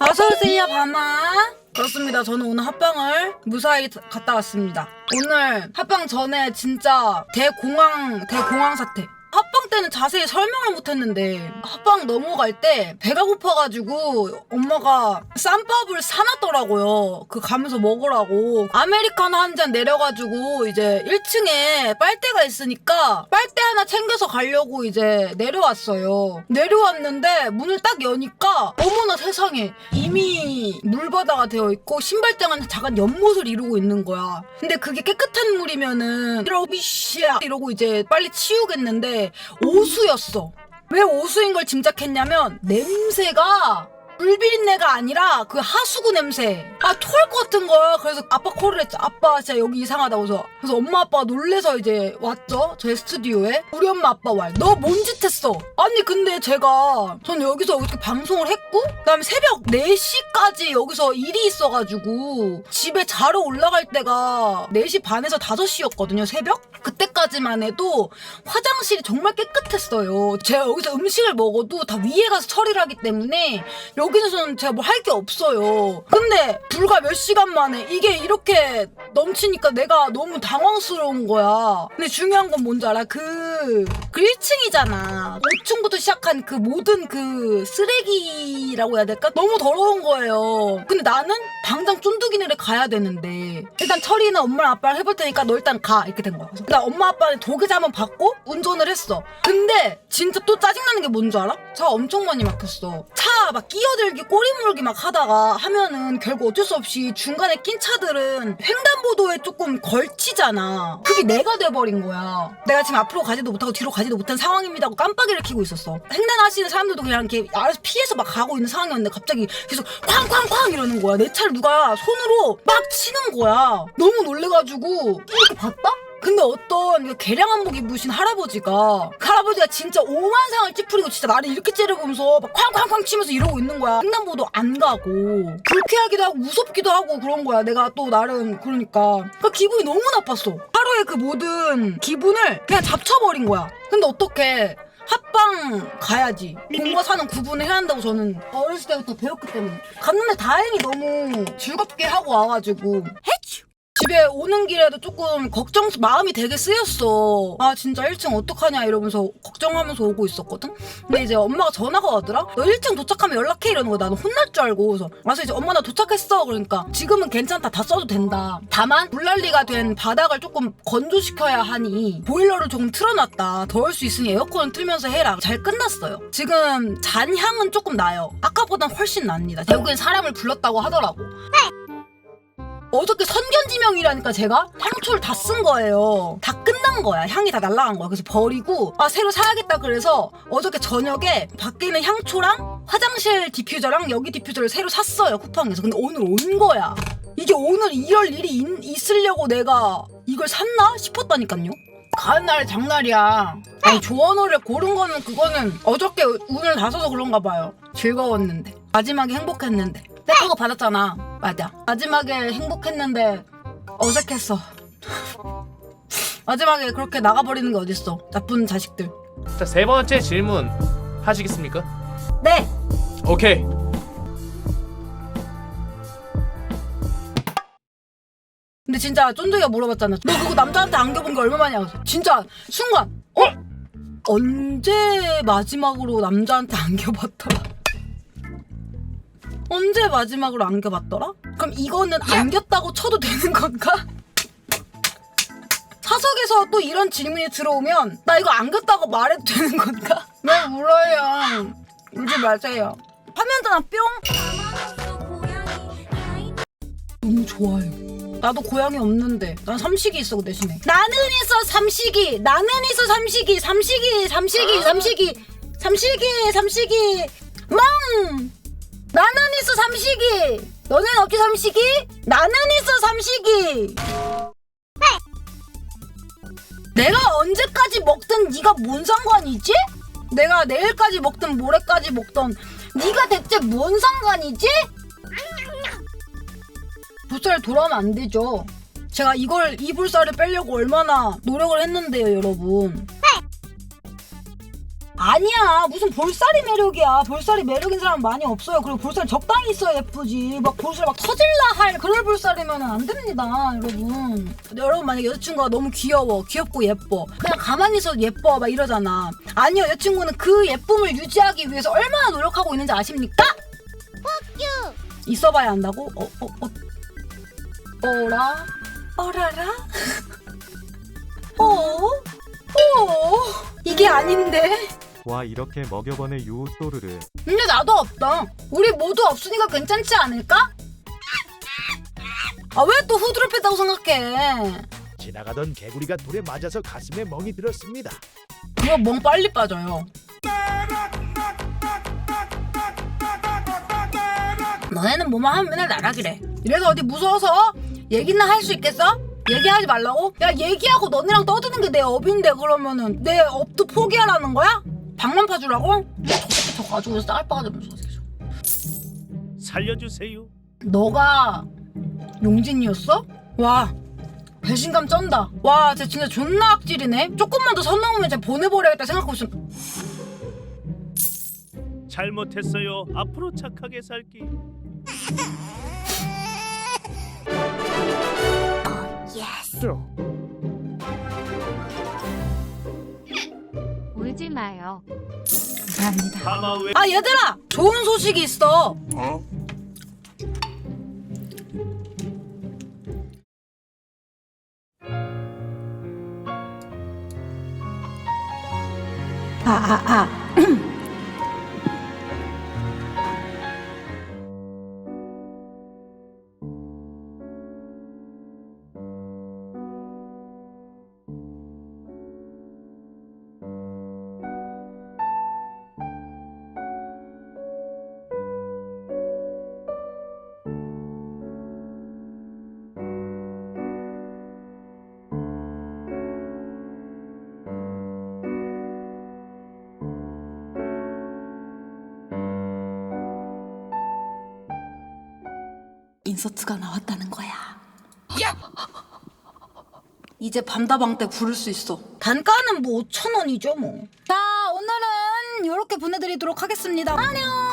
어서오세요, 바마. 그렇습니다. 저는 오늘 합방을 무사히 다- 갔다 왔습니다. 오늘 합방 전에 진짜 대공황, 대공황 사태. 때는 자세히 설명을 못했는데 합방 넘어갈 때 배가 고파가지고 엄마가 쌈밥을 사놨더라고요. 그 가면서 먹으라고 아메리카노 한 잔 내려가지고 이제 1층에 빨대가 있으니까 빨대 하나 챙겨서 가려고 이제 내려왔어요. 내려왔는데 문을 딱 여니까 어머나 세상에 이미 물바다가 되어 있고 신발장은 작은 연못을 이루고 있는 거야. 근데 그게 깨끗한 물이면은 이러고 비씨야 이러고 이제 빨리 치우겠는데 오수였어. 왜 오수인 걸 짐작했냐면 냄새가 물비린내가 아니라 그 하수구 냄새. 아, 토할 것 같은 거야. 그래서 아빠 콜을 했죠. 아빠 진짜 여기 이상하다고 해서. 그래서 엄마 아빠가 놀래서 이제 왔죠. 저희 스튜디오에. 우리 엄마 아빠 와. 너 뭔 짓 했어? 아니, 근데 제가 전 여기서 이렇게 방송을 했고, 그 다음에 새벽 4시까지 여기서 일이 있어가지고, 집에 자러 올라갈 때가 4시 반에서 5시였거든요, 새벽? 그때까지만 해도 화장실이 정말 깨끗했어요. 제가 여기서 음식을 먹어도 다 위에 가서 처리를 하기 때문에 여기서는 제가 뭐 할 게 없어요. 근데 불과 몇 시간 만에 이게 이렇게 넘치니까 내가 너무 당황스러운 거야. 근데 중요한 건 뭔지 알아? 그, 그 1층이잖아. 5층부터 시작한 그 모든 그 쓰레기라고 해야 될까? 너무 더러운 거예요. 근데 나는 당장 쫀득이네를 가야 되는데 일단 처리는 엄마랑 아빠랑 해볼 테니까 너 일단 가 이렇게 된 거야. 나 엄마 아빠는 도계자 한번 받고 운전을 했어. 근데 진짜 또 짜증나는 게 뭔 줄 알아? 차 엄청 많이 막혔어. 차 막 끼어들기 꼬리 물기 막 하다가 하면은 결국 어쩔 수 없이 중간에 낀 차들은 횡단보도에 조금 걸치잖아. 그게 내가 돼버린 거야. 내가 지금 앞으로 가지도 못하고 뒤로 가지도 못한 상황입니다 하고 깜빡이를 켜고 있었어. 횡단하시는 사람들도 그냥 이렇게 알아서 피해서 막 가고 있는 상황이었는데 갑자기 계속 쾅쾅쾅 이러는 거야. 내 차를 누가 손으로 막 치는 거야. 너무 놀래가지고 이렇게 봤다? 근데 어떤 그 개량 한복 입으신 할아버지가 그 할아버지가 진짜 오만상을 찌푸리고 진짜 나를 이렇게 째려보면서 막 쾅쾅쾅 치면서 이러고 있는 거야. 횡단보도 안 가고 불쾌하기도 하고 무섭기도 하고 그런 거야. 내가 또 나름 그러니까. 그러니까 기분이 너무 나빴어. 하루의 그 모든 기분을 그냥 잡쳐버린 거야. 근데 어떻게 합방 가야지. 공과 사는 구분을 해야 한다고 저는 어렸을 때부터 배웠기 때문에. 갔는데 다행히 너무 즐겁게 하고 와가지고 집에 오는 길에도 조금 걱정 마음이 되게 쓰였어. 아 진짜 1층 어떡하냐 이러면서 걱정하면서 오고 있었거든. 근데 이제 엄마가 전화가 와더라. 너 1층 도착하면 연락해 이러는 거야. 나는 혼날 줄 알고 그래서 와서 이제 엄마 나 도착했어 그러니까 지금은 괜찮다 다 써도 된다. 다만 물난리가 된 바닥을 조금 건조시켜야 하니 보일러를 조금 틀어놨다. 더울 수 있으니 에어컨을 틀면서 해라. 잘 끝났어요. 지금 잔향은 조금 나요. 아까보단 훨씬 납니다. 결국엔 사람을 불렀다고 하더라고. 어저께 선견지명이라니까 제가 향초를 다 쓴 거예요. 다 끝난 거야. 향이 다 날라간 거야. 그래서 버리고 아 새로 사야겠다 그래서 어저께 저녁에 밖에 있는 향초랑 화장실 디퓨저랑 여기 디퓨저를 새로 샀어요 쿠팡에서. 근데 오늘 온 거야. 이게 오늘 이럴 일이 있, 있으려고 내가 이걸 샀나 싶었다니까요. 가는 날이 장날이야. 아니 조언 노래 고른 거는 그거는 어저께 운을 다 써서 그런가 봐요. 즐거웠는데 마지막에 행복했는데 내 그거 받았잖아. 맞아. 마지막에 행복했는데 어색했어. 마지막에 그렇게 나가버리는 게 어딨어. 나쁜 자식들. 자, 세 번째 질문 하시겠습니까? 네. 오케이. 근데 진짜 쫀득이가 물어봤잖아. 너 그거 남자한테 안겨본 게 얼마만이야? 진짜 순간 어? 언제 마지막으로 남자한테 안겨봤더라? 언제 마지막으로 안겨봤더라? 그럼 이거는 안겼다고 쳐도 되는 건가? 사석에서 또 이런 질문이 들어오면 나 이거 안겼다고 말해도 되는 건가? 왜 울어요? 울지 마세요. 화면 전화 뿅! 너무 좋아요. 나도 고양이 없는데 난 삼식이 있어 그 대신에 나는 있어 삼식이 나는 있어 삼식이 삼식이 삼식이 삼식이 삼식이 삼식이 멍 나는 있어 삼식이 너넨 없지 삼식이 나는 있어 삼식이 내가 언제까지 먹든 네가 뭔 상관이지? 내가 내일까지 먹든 모레까지 먹던 네가 대체 뭔 상관이지? 불살 돌아오면 안 되죠. 제가 이걸 이 불살을 빼려고 얼마나 노력을 했는데요, 여러분. 아니야 무슨 볼살이 매력이야 볼살이 매력인 사람 많이 없어요 그리고 볼살 적당히 있어야 예쁘지 막 볼살 막 터질라 할 그럴 볼살이면 안 됩니다 여러분 여러분 만약에 여자친구가 너무 귀여워 귀엽고 예뻐 그냥 가만히 있어도 예뻐 막 이러잖아 아니요 여자친구는 그 예쁨을 유지하기 위해서 얼마나 노력하고 있는지 아십니까? 있어봐야 한다고? 어, 어, 어. 어라? 어라라? 어? 어? 이게 아닌데? 와 이렇게 먹여보네 유 또르르 근데 나도 없다. 우리 모두 없으니까 괜찮지 않을까? 아, 왜 또 후드를 뺐다고 생각해? 지나가던 개구리가 돌에 맞아서 가슴에 멍이 들었습니다. 그거 멍 빨리 빠져요. 너네는 뭐만 하면 맨날 나락이래. 이래서 어디 무서워서 얘기나 할 수 있겠어? 얘기하지 말라고? 야 얘기하고 너네랑 떠드는 게 내 업인데 그러면은 내 업도 포기하라는 거야? 방만 파주라고? 저 가지고 쌀 빠가지고 저 새끼 저. 살려주세요. 너가 용진이었어? 와 배신감 쩐다 와 쟤 진짜 존나 악질이네 조금만 더 선 넘으면 쟤 보내버려야겠다 생각하고 있어 잘못했어요. 앞으로 착하게 살기. 울지 마요. 감사합니다. 아 얘들아! 좋은 소식이 있어? 아 아 아 인서트가 나왔다는 거야. 이제 밤다방 때 부를 수 있어. 단가는 뭐 5천 원이죠 뭐. 자 오늘은 이렇게 보내드리도록 하겠습니다. 안녕.